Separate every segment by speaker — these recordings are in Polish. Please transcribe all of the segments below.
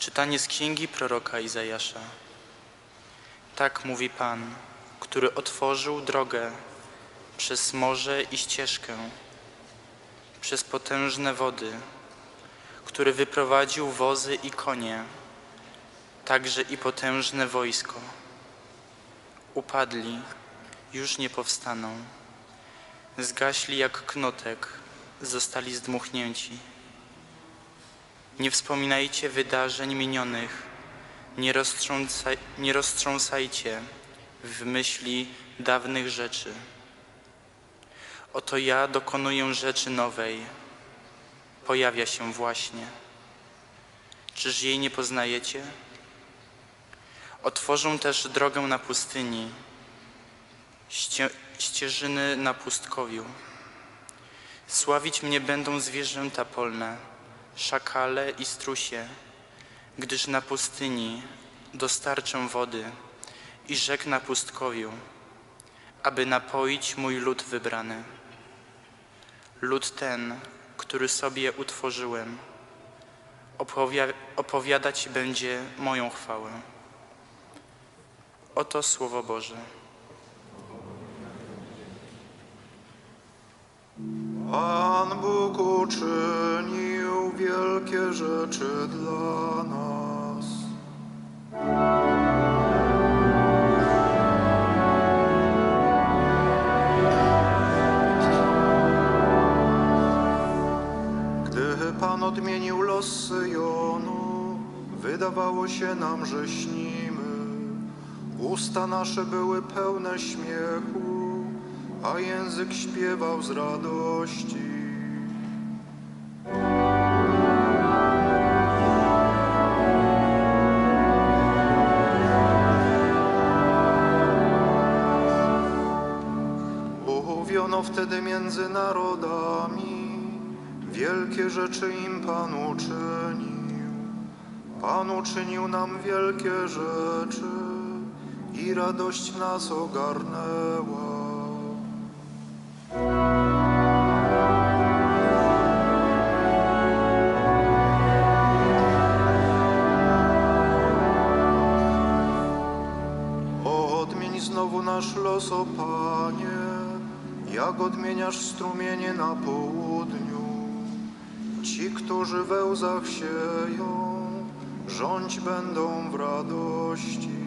Speaker 1: Czytanie z księgi proroka Izajasza. Tak mówi Pan, który otworzył drogę przez morze i ścieżkę, przez potężne wody, który wyprowadził wozy i konie, także i potężne wojsko. Upadli, już nie powstaną. Zgaśli jak knotek, zostali zdmuchnięci. Nie wspominajcie wydarzeń minionych, nie, roztrząsaj, nie roztrząsajcie w myśli dawnych rzeczy. Oto ja dokonuję rzeczy nowej, pojawia się właśnie. Czyż jej nie poznajecie? Otworzą też drogę na pustyni, ście, ścieżyny na pustkowiu. Sławić mnie będą zwierzęta polne, szakale i strusie, gdyż na pustyni dostarczę wody i rzek na pustkowiu, aby napoić mój lud wybrany. Lud ten, który sobie utworzyłem, opowia- opowiadać będzie moją chwałę. Oto Słowo Boże.
Speaker 2: Pan Bóg uczynił wielkie rzeczy dla nas. Gdy Pan odmienił los Syjonu, wydawało się nam, że śnimy. Usta nasze były pełne śmiechu, a język śpiewał z radości. Mówiono wtedy między narodami, wielkie rzeczy im Pan uczynił. Pan uczynił nam wielkie rzeczy i radość nas ogarnęła. Znowu nasz los, o Panie, jak odmieniasz strumienie na południu. Ci, którzy we łzach sieją, rządź będą w radości.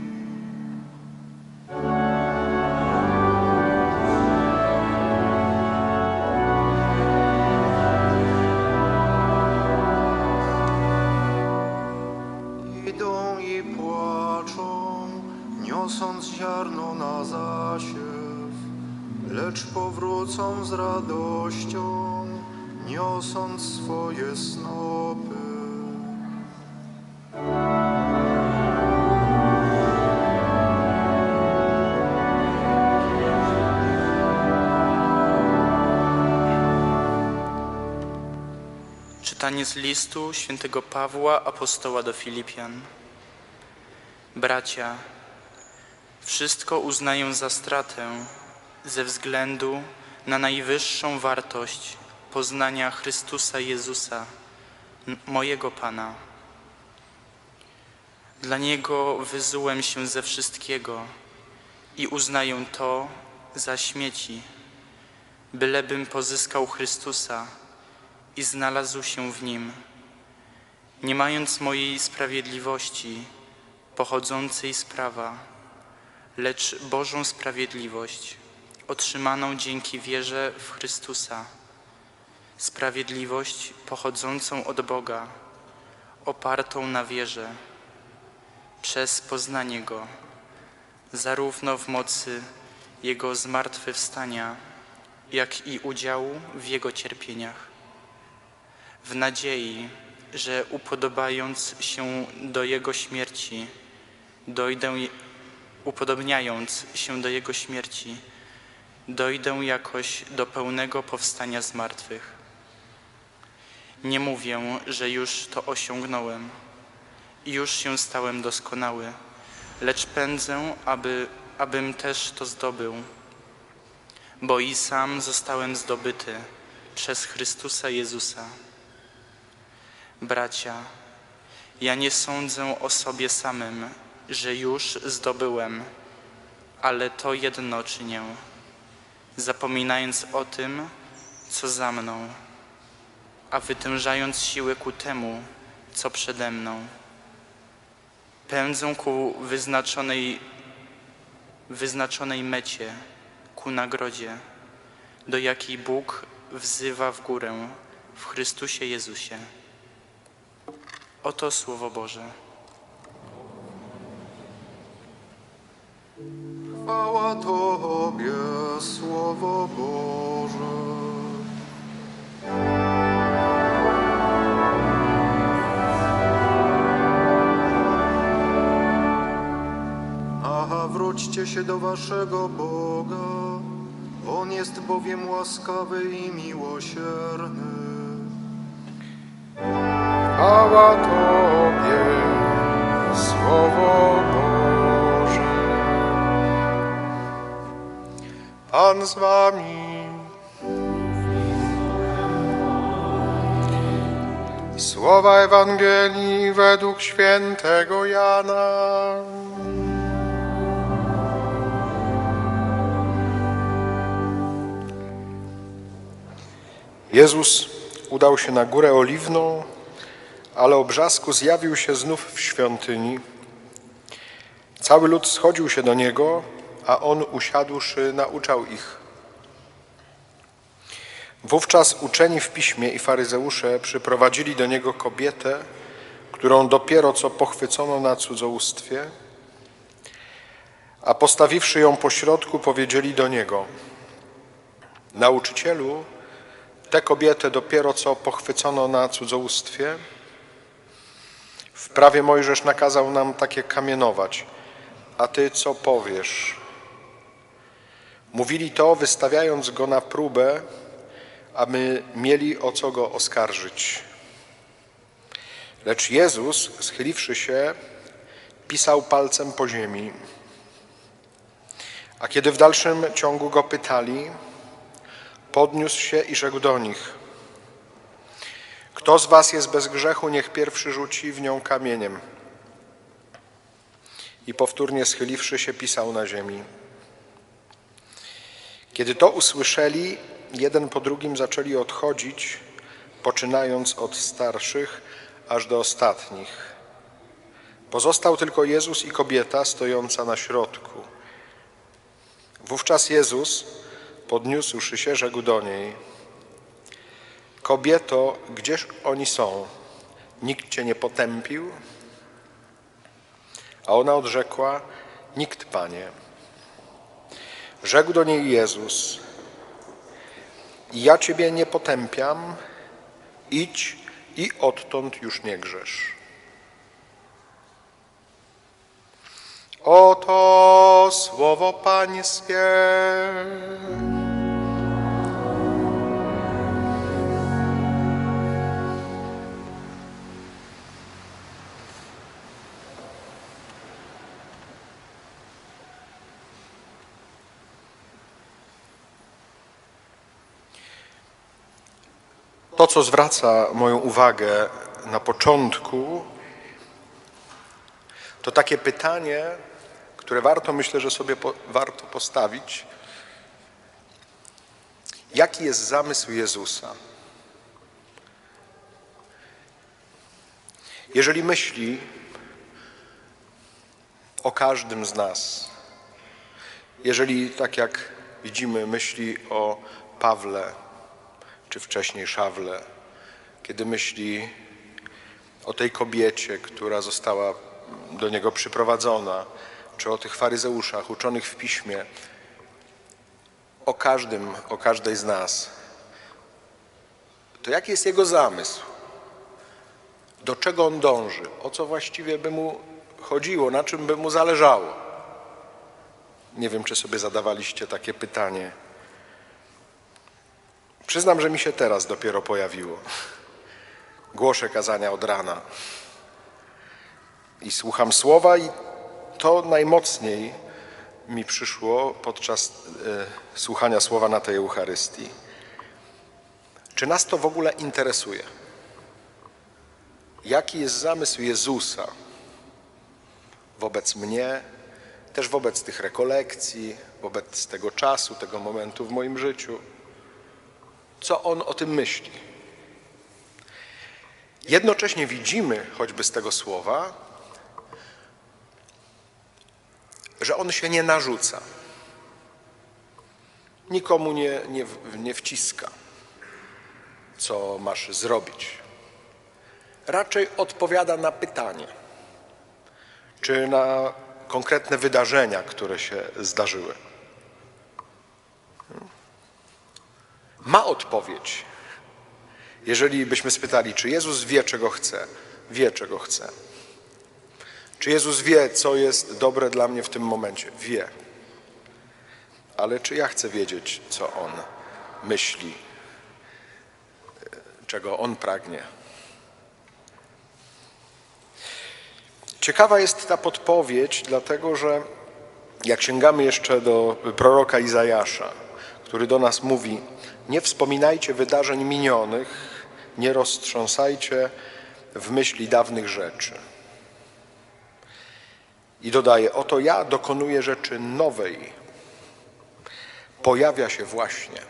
Speaker 2: Z radością, niosąc swoje snopy.
Speaker 1: Czytanie z listu świętego Pawła, apostoła do Filipian. Bracia, wszystko uznaję za stratę ze względu na najwyższą wartość poznania Chrystusa Jezusa, mojego Pana. Dla Niego wyzułem się ze wszystkiego i uznaję to za śmieci, bylebym pozyskał Chrystusa i znalazł się w nim, nie mając mojej sprawiedliwości pochodzącej z prawa, lecz Bożą sprawiedliwość, otrzymaną dzięki wierze w Chrystusa, sprawiedliwość pochodzącą od Boga, opartą na wierze, przez poznanie Go, zarówno w mocy Jego zmartwychwstania, jak i udziału w Jego cierpieniach. W nadziei, że upodobając się do Jego śmierci, dojdę, upodobniając się do Jego śmierci, dojdę jakoś do pełnego powstania z martwych. Nie mówię, że już to osiągnąłem i już się stałem doskonały, lecz pędzę, aby, abym też to zdobył, bo i sam zostałem zdobyty przez Chrystusa Jezusa. Bracia, Ja nie sądzę o sobie samym, że już zdobyłem, ale to jedno czynię, zapominając o tym, co za mną, a wytężając siły ku temu, co przede mną. Pędzę ku wyznaczonej, wyznaczonej mecie, ku nagrodzie, do jakiej Bóg wzywa w górę w Chrystusie Jezusie. Oto Słowo Boże.
Speaker 2: Chwała Tobie, Słowo Boże. Aha, wróćcie się do Waszego Boga, On jest bowiem łaskawy i miłosierny.
Speaker 3: Chwała Tobie, Słowo Boże. Pan z Wami. Słowa Ewangelii według świętego Jana. Jezus udał się na górę oliwną, ale o brzasku zjawił się znów w świątyni. Cały lud schodził się do niego, a on usiadłszy nauczał ich. Wówczas uczeni w piśmie i faryzeusze przyprowadzili do niego kobietę, którą dopiero co pochwycono na cudzołóstwie, a postawiwszy ją pośrodku, powiedzieli do niego: Nauczycielu, tę kobietę dopiero co pochwycono na cudzołóstwie, w prawie Mojżesz nakazał nam takie kamienować. A ty co powiesz? Mówili to, wystawiając go na próbę, aby mieli o co go oskarżyć. Lecz Jezus, schyliwszy się, pisał palcem po ziemi. A kiedy w dalszym ciągu go pytali, podniósł się i rzekł do nich: Kto z was jest bez grzechu, niech pierwszy rzuci w nią kamieniem. I powtórnie schyliwszy się, pisał na ziemi. Kiedy to usłyszeli, jeden po drugim zaczęli odchodzić, poczynając od starszych aż do ostatnich. Pozostał tylko Jezus i kobieta stojąca na środku. Wówczas Jezus, podniósłszy się, rzekł do niej: Kobieto, gdzież oni są? Nikt cię nie potępił? A ona odrzekła: Nikt, panie. Rzekł do niej Jezus: Ja ciebie nie potępiam, idź i odtąd już nie grzesz. Oto słowo Pańskie. To, co zwraca moją uwagę na początku, to takie pytanie, które warto, myślę, że sobie po, warto postawić. Jaki jest zamysł Jezusa? Jeżeli myśli o każdym z nas, jeżeli, tak jak widzimy, myśli o Pawle, czy wcześniej Szawle, kiedy myśli o tej kobiecie, która została do niego przyprowadzona, czy o tych faryzeuszach uczonych w piśmie, o każdym, o każdej z nas, to jaki jest jego zamysł? Do czego on dąży? O co właściwie by mu chodziło? Na czym by mu zależało? Nie wiem, czy sobie zadawaliście takie pytanie. Przyznam, że mi się teraz dopiero pojawiło. Głoszę kazania od rana i słucham słowa, i to najmocniej mi przyszło podczas e, słuchania słowa na tej Eucharystii. Czy nas to w ogóle interesuje? jaki jest zamysł Jezusa wobec mnie, też wobec tych rekolekcji, wobec tego czasu, tego momentu w moim życiu. Co On o tym myśli? Jednocześnie widzimy, choćby z tego słowa, że On się nie narzuca. Nikomu nie, nie, nie wciska, co masz zrobić. Raczej odpowiada na pytanie, czy na konkretne wydarzenia, które się zdarzyły. Ma odpowiedź. Jeżeli byśmy spytali, czy Jezus wie, czego chce, wie, czego chce. Czy Jezus wie, co jest dobre dla mnie w tym momencie? Wie. Ale czy ja chcę wiedzieć, co On myśli, czego On pragnie? Ciekawa jest ta podpowiedź, dlatego że jak sięgamy jeszcze do proroka Izajasza, który do nas mówi: Nie wspominajcie wydarzeń minionych, nie roztrząsajcie w myśli dawnych rzeczy. I dodaje: Oto ja dokonuję rzeczy nowej. Pojawia się właśnie.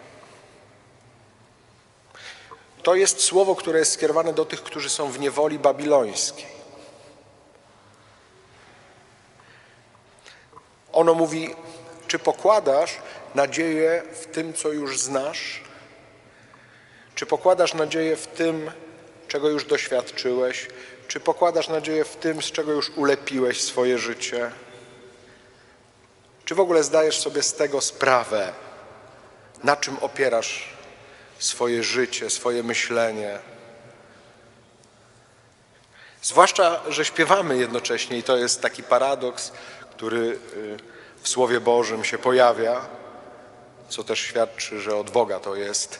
Speaker 3: To jest słowo, które jest skierowane do tych, którzy są w niewoli babilońskiej. Ono mówi, czy pokładasz nadzieję w tym, co już znasz? Czy pokładasz nadzieję w tym, czego już doświadczyłeś? Czy pokładasz nadzieję w tym, z czego już ulepiłeś swoje życie? Czy w ogóle zdajesz sobie z tego sprawę, na czym opierasz swoje życie, swoje myślenie? Zwłaszcza, że śpiewamy jednocześnie i to jest taki paradoks, który y, w Słowie Bożym się pojawia, co też świadczy, że od Boga to jest,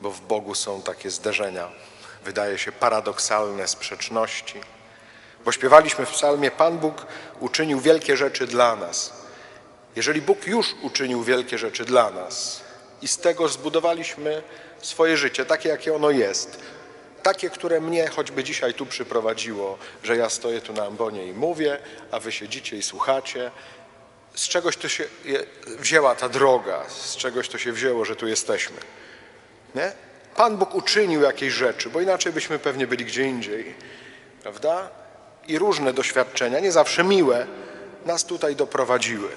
Speaker 3: bo w Bogu są takie zderzenia, wydaje się paradoksalne sprzeczności. Bo śpiewaliśmy w psalmie, Pan Bóg uczynił wielkie rzeczy dla nas. Jeżeli Bóg już uczynił wielkie rzeczy dla nas i z tego zbudowaliśmy swoje życie, takie jakie ono jest, takie, które mnie choćby dzisiaj tu przyprowadziło, że ja stoję tu na ambonie i mówię, a wy siedzicie i słuchacie. Z czegoś to się wzięła ta droga, z czegoś to się wzięło, że tu jesteśmy. Nie? Pan Bóg uczynił jakieś rzeczy, bo inaczej byśmy pewnie byli gdzie indziej, prawda? I różne doświadczenia, nie zawsze miłe, nas tutaj doprowadziły.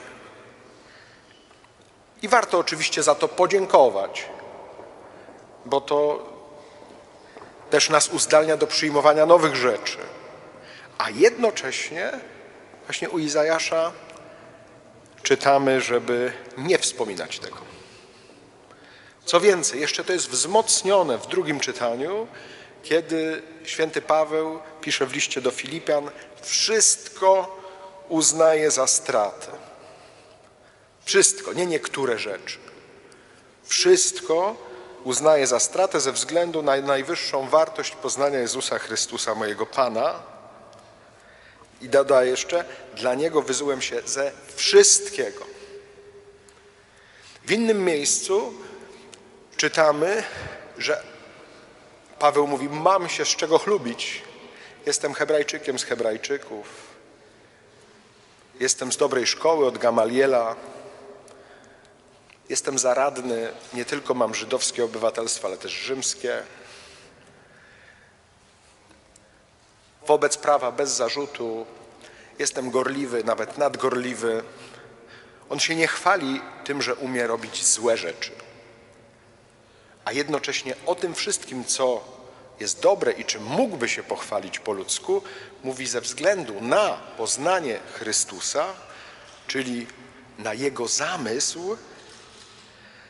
Speaker 3: I warto oczywiście za to podziękować, bo to też nas uzdalnia do przyjmowania nowych rzeczy. A jednocześnie, właśnie u Izajasza czytamy, żeby nie wspominać tego. Co więcej, jeszcze to jest wzmocnione w drugim czytaniu, kiedy święty Paweł pisze w liście do Filipian: Wszystko uznaje za stratę. Wszystko, nie niektóre rzeczy. Wszystko uznaję za stratę ze względu na najwyższą wartość poznania Jezusa Chrystusa, mojego Pana. I doda jeszcze, dla Niego wyzułem się ze wszystkiego. W innym miejscu czytamy, że Paweł mówi, mam się z czego chlubić. Jestem Hebrajczykiem z Hebrajczyków. Jestem z dobrej szkoły od Gamaliela. Jestem zaradny, nie tylko mam żydowskie obywatelstwo, ale też rzymskie. Wobec prawa bez zarzutu. Jestem gorliwy, nawet nadgorliwy. On się nie chwali tym, że umie robić złe rzeczy, a jednocześnie o tym wszystkim, co jest dobre i czym mógłby się pochwalić po ludzku, mówi ze względu na poznanie Chrystusa, czyli na Jego zamysł,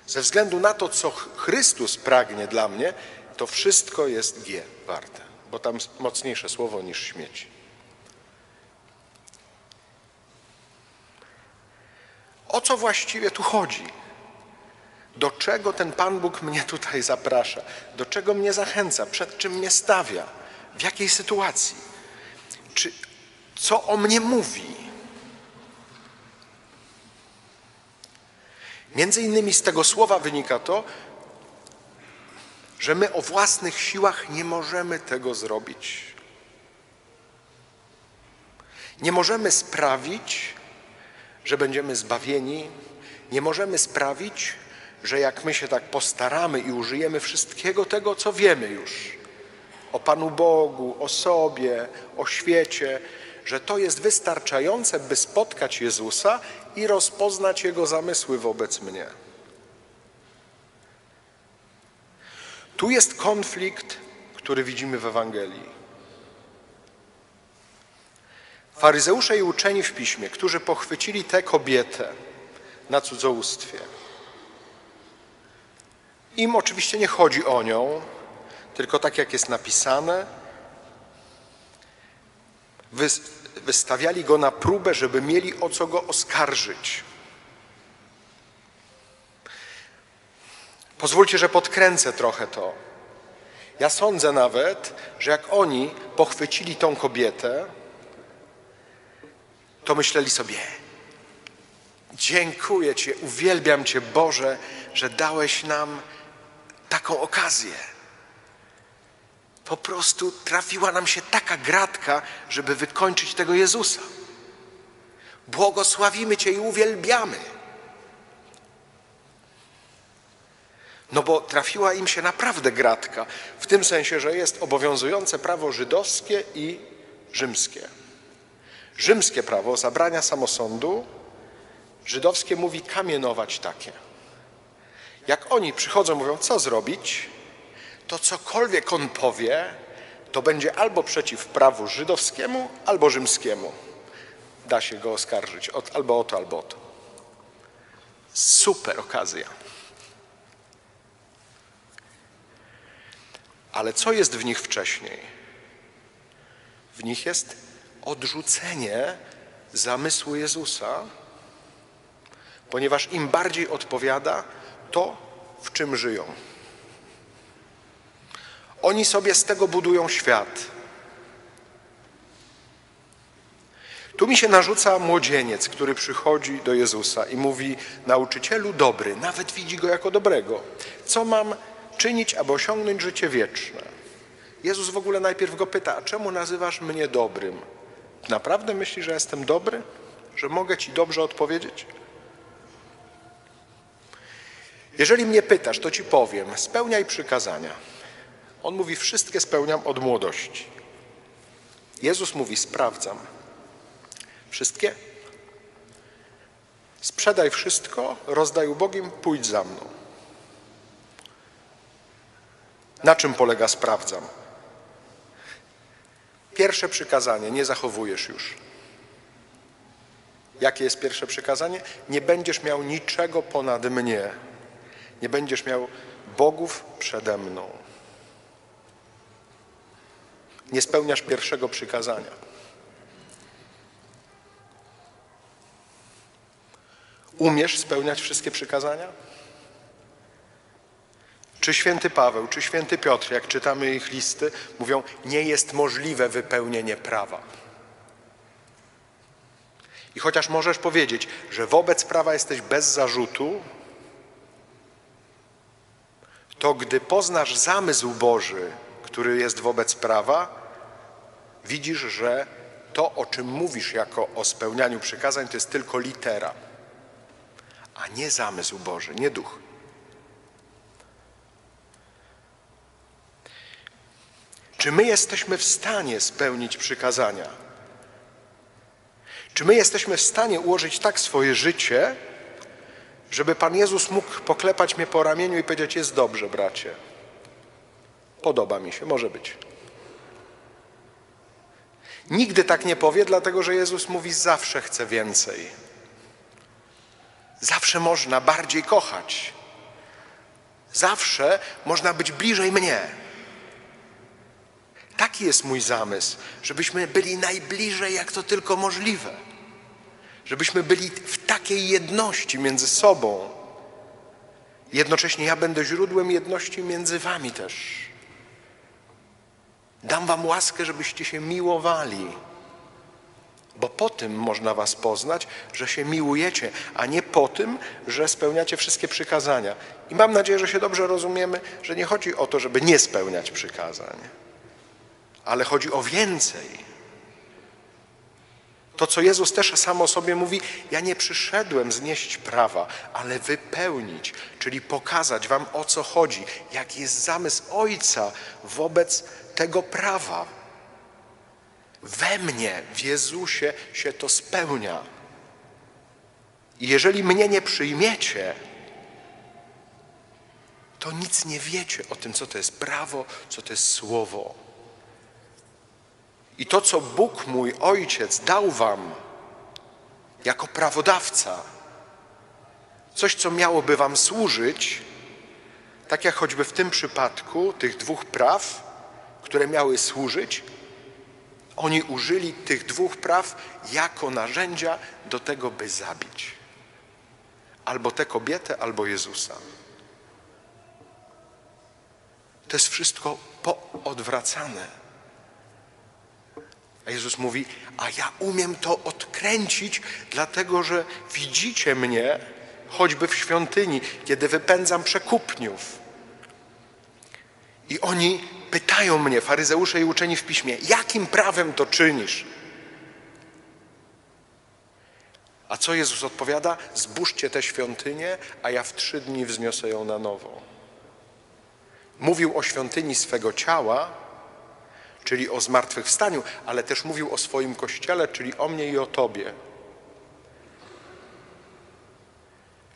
Speaker 3: ze względu na to, co Chrystus pragnie dla mnie, to wszystko jest G warte, bo tam mocniejsze słowo niż śmieci. O co właściwie tu chodzi? Do czego ten Pan Bóg mnie tutaj zaprasza? Do czego mnie zachęca? Przed czym mnie stawia? W jakiej sytuacji? Czy co o mnie mówi? Między innymi z tego słowa wynika to, że my o własnych siłach nie możemy tego zrobić. Nie możemy sprawić, że będziemy zbawieni, nie możemy sprawić, że jak my się tak postaramy i użyjemy wszystkiego tego, co wiemy już o Panu Bogu, o sobie, o świecie, że to jest wystarczające, by spotkać Jezusa i rozpoznać Jego zamysły wobec mnie. Tu jest konflikt, który widzimy w Ewangelii. Faryzeusze i uczeni w piśmie, którzy pochwycili tę kobietę na cudzołóstwie. Im oczywiście nie chodzi o nią, tylko tak jak jest napisane, wys- wystawiali go na próbę, żeby mieli o co go oskarżyć. Pozwólcie, że podkręcę trochę to. Ja sądzę nawet, że jak oni pochwycili tą kobietę, to myśleli sobie: Dziękuję Ci, uwielbiam Cię, Boże, że dałeś nam taką okazję. Po prostu trafiła nam się taka gratka, żeby wykończyć tego Jezusa. Błogosławimy Cię i uwielbiamy. No bo trafiła im się naprawdę gratka, w tym sensie, że jest obowiązujące prawo żydowskie i rzymskie. Rzymskie prawo zabrania samosądu, żydowskie mówi kamienować takie. Jak oni przychodzą, mówią, co zrobić, to cokolwiek on powie, to będzie albo przeciw prawu żydowskiemu, albo rzymskiemu. Da się go oskarżyć albo o to, albo o to. Super okazja. Ale co jest w nich wcześniej? W nich jest odrzucenie zamysłu Jezusa, ponieważ im bardziej odpowiada to, w czym żyją. Oni sobie z tego budują świat. Tu mi się narzuca młodzieniec, który przychodzi do Jezusa i mówi: Nauczycielu dobry, nawet widzi go jako dobrego. Co mam czynić, aby osiągnąć życie wieczne? Jezus w ogóle najpierw go pyta: A czemu nazywasz mnie dobrym? Naprawdę myślisz, że jestem dobry? Że mogę ci dobrze odpowiedzieć? Jeżeli mnie pytasz, to ci powiem: spełniaj przykazania. On mówi: Wszystkie spełniam od młodości. Jezus mówi: Sprawdzam. Wszystkie? Sprzedaj wszystko, rozdaj ubogim, pójdź za mną. Na czym polega sprawdzam? Pierwsze przykazanie, nie zachowujesz już. Jakie jest pierwsze przykazanie? Nie będziesz miał niczego ponad mnie. Nie będziesz miał bogów przede mną. Nie spełniasz pierwszego przykazania. Umiesz spełniać wszystkie przykazania? Czy święty Paweł, czy święty Piotr, jak czytamy ich listy, mówią, nie jest możliwe wypełnienie prawa. I chociaż możesz powiedzieć, że wobec prawa jesteś bez zarzutu, to gdy poznasz zamysł Boży, który jest wobec prawa, widzisz, że to, o czym mówisz jako o spełnianiu przykazań, to jest tylko litera, a nie zamysł Boży, nie duch. Czy my jesteśmy w stanie spełnić przykazania? Czy my jesteśmy w stanie ułożyć tak swoje życie, żeby Pan Jezus mógł poklepać mnie po ramieniu i powiedzieć: Jest dobrze, bracie. Podoba mi się, może być. Nigdy tak nie powie, dlatego że Jezus mówi: Zawsze chcę więcej. Zawsze można bardziej kochać. Zawsze można być bliżej mnie. Taki jest mój zamysł, żebyśmy byli najbliżej, jak to tylko możliwe. Żebyśmy byli w takiej jedności między sobą. Jednocześnie ja będę źródłem jedności między wami też. Dam wam łaskę, żebyście się miłowali. Bo po tym można was poznać, że się miłujecie, a nie po tym, że spełniacie wszystkie przykazania. I mam nadzieję, że się dobrze rozumiemy, że nie chodzi o to, żeby nie spełniać przykazań, ale chodzi o więcej. To, co Jezus też sam o sobie mówi, ja nie przyszedłem znieść prawa, ale wypełnić, czyli pokazać wam o co chodzi, jaki jest zamysł Ojca wobec tego prawa. We mnie, w Jezusie się to spełnia. I jeżeli mnie nie przyjmiecie, to nic nie wiecie o tym, co to jest prawo, co to jest słowo. I to, co Bóg mój Ojciec dał wam jako prawodawca, coś, co miałoby wam służyć, tak jak choćby w tym przypadku tych dwóch praw, które miały służyć, oni użyli tych dwóch praw jako narzędzia do tego, by zabić albo tę kobietę, albo Jezusa. To jest wszystko poodwracane. Jezus mówi, a ja umiem to odkręcić, dlatego że widzicie mnie, choćby w świątyni, kiedy wypędzam przekupniów. I oni pytają mnie, faryzeusze i uczeni w piśmie, jakim prawem to czynisz? A co Jezus odpowiada? Zbóżcie tę świątynię, a ja w trzy dni wzniosę ją na nowo. Mówił o świątyni swego ciała, czyli o zmartwychwstaniu, ale też mówił o swoim kościele, czyli o mnie i o tobie.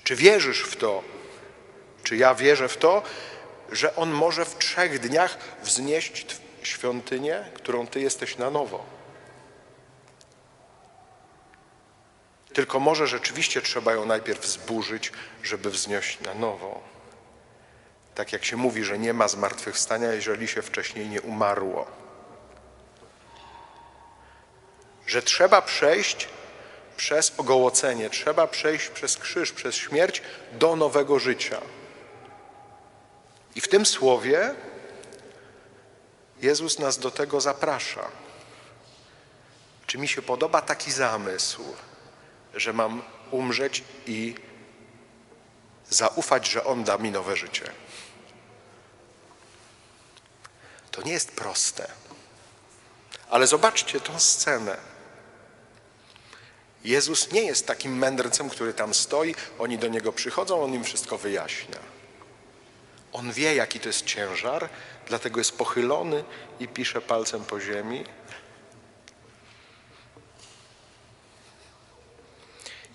Speaker 3: Czy wierzysz w to? Czy ja wierzę w to, że On może w trzech dniach wznieść świątynię, którą Ty jesteś na nowo? Tylko może rzeczywiście trzeba ją najpierw zburzyć, żeby wznieść na nowo. Tak jak się mówi, że nie ma zmartwychwstania, jeżeli się wcześniej nie umarło. Że trzeba przejść przez ogołocenie, trzeba przejść przez krzyż, przez śmierć do nowego życia. I w tym słowie Jezus nas do tego zaprasza. Czy mi się podoba taki zamysł, że mam umrzeć i zaufać, że On da mi nowe życie? To nie jest proste. Ale zobaczcie tą scenę. Jezus nie jest takim mędrcem, który tam stoi, oni do Niego przychodzą, On im wszystko wyjaśnia. On wie, jaki to jest ciężar, dlatego jest pochylony i pisze palcem po ziemi.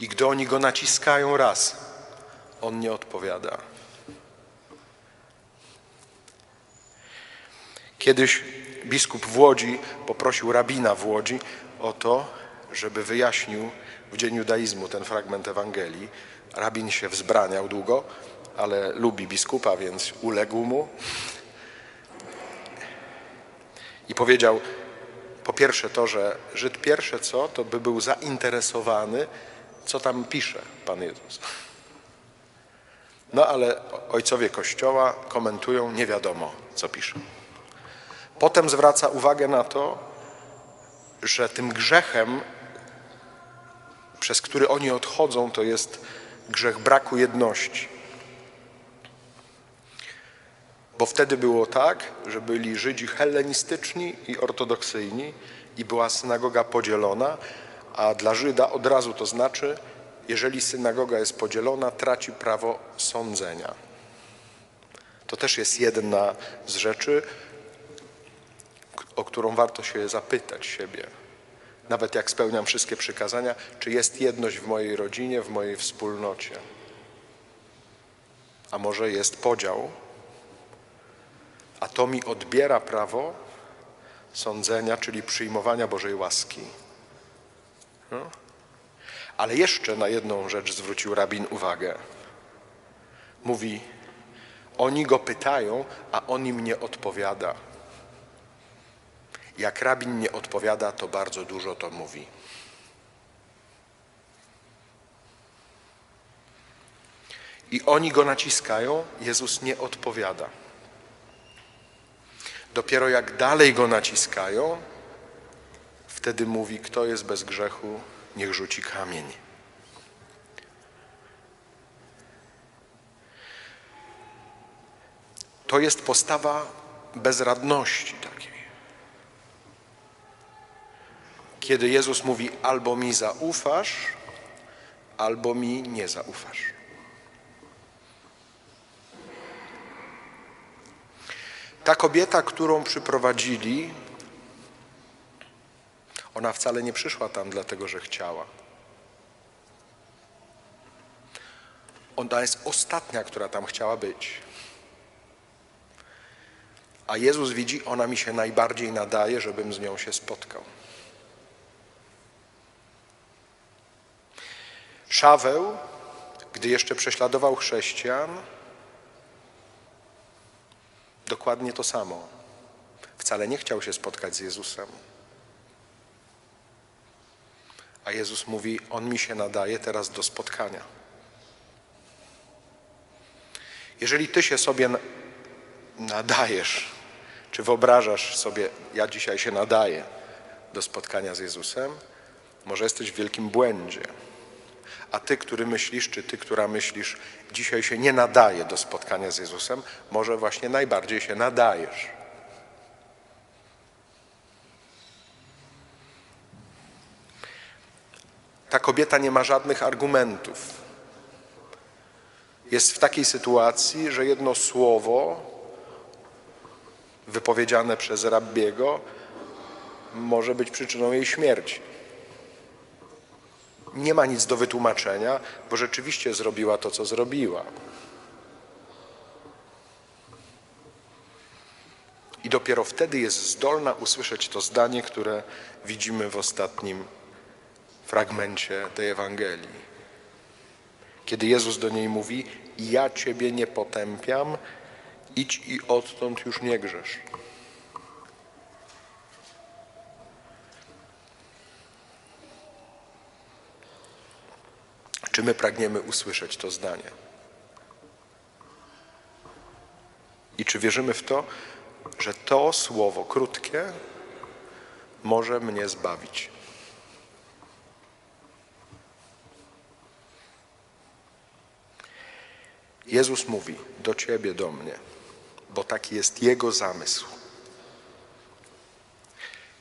Speaker 3: I gdy oni go naciskają raz, on nie odpowiada. Kiedyś biskup w Łodzi poprosił rabina w Łodzi o to, żeby wyjaśnił w dzień judaizmu ten fragment Ewangelii. Rabin się wzbraniał długo, ale lubi biskupa, więc uległ mu. I powiedział, po pierwsze to, że Żyd pierwsze co, to by był zainteresowany, co tam pisze Pan Jezus. No ale ojcowie Kościoła komentują, nie wiadomo, co pisze. Potem zwraca uwagę na to, że tym grzechem, przez który oni odchodzą, to jest grzech braku jedności. Bo wtedy było tak, że byli Żydzi hellenistyczni i ortodoksyjni i była synagoga podzielona, a dla Żyda od razu to znaczy, jeżeli synagoga jest podzielona, traci prawo sądzenia. To też jest jedna z rzeczy, o którą warto się zapytać siebie. Nawet jak spełniam wszystkie przykazania, czy jest jedność w mojej rodzinie, w mojej wspólnocie. A może jest podział, a to mi odbiera prawo sądzenia, czyli przyjmowania Bożej łaski. No. Ale jeszcze na jedną rzecz zwrócił rabin uwagę. Mówi, oni go pytają, a on im nie odpowiada. Jak rabin nie odpowiada, to bardzo dużo to mówi. I oni go naciskają, Jezus nie odpowiada. Dopiero jak dalej go naciskają, wtedy mówi, kto jest bez grzechu, niech rzuci kamień. To jest postawa bezradności takiej. Kiedy Jezus mówi: albo mi zaufasz, albo mi nie zaufasz. Ta kobieta, którą przyprowadzili, ona wcale nie przyszła tam dlatego, że chciała. Ona jest ostatnia, która tam chciała być. A Jezus widzi, ona mi się najbardziej nadaje, żebym z nią się spotkał. Szaweł, gdy jeszcze prześladował chrześcijan, dokładnie to samo. Wcale nie chciał się spotkać z Jezusem. A Jezus mówi: On mi się nadaje teraz do spotkania. Jeżeli ty się sobie na- nadajesz, czy wyobrażasz sobie, ja dzisiaj się nadaję do spotkania z Jezusem, może jesteś w wielkim błędzie. A ty, który myślisz, czy ty, która myślisz, dzisiaj się nie nadaje do spotkania z Jezusem, może właśnie najbardziej się nadajesz. Ta kobieta nie ma żadnych argumentów. Jest w takiej sytuacji, że jedno słowo wypowiedziane przez rabbiego może być przyczyną jej śmierci. Nie ma nic do wytłumaczenia, bo rzeczywiście zrobiła to, co zrobiła. I dopiero wtedy jest zdolna usłyszeć to zdanie, które widzimy w ostatnim fragmencie tej Ewangelii. Kiedy Jezus do niej mówi: Ja ciebie nie potępiam, idź i odtąd już nie grzesz. Czy my pragniemy usłyszeć to zdanie? I czy wierzymy w to, że to słowo krótkie może mnie zbawić? Jezus mówi do ciebie, do mnie, bo taki jest Jego zamysł.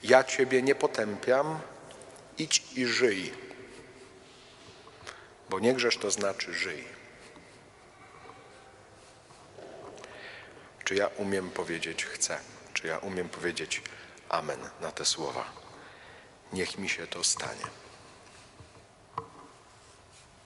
Speaker 3: Ja ciebie nie potępiam, idź i żyj. Bo nie grzesz to znaczy żyj. Czy ja umiem powiedzieć chcę? Czy ja umiem powiedzieć amen na te słowa? Niech mi się to stanie.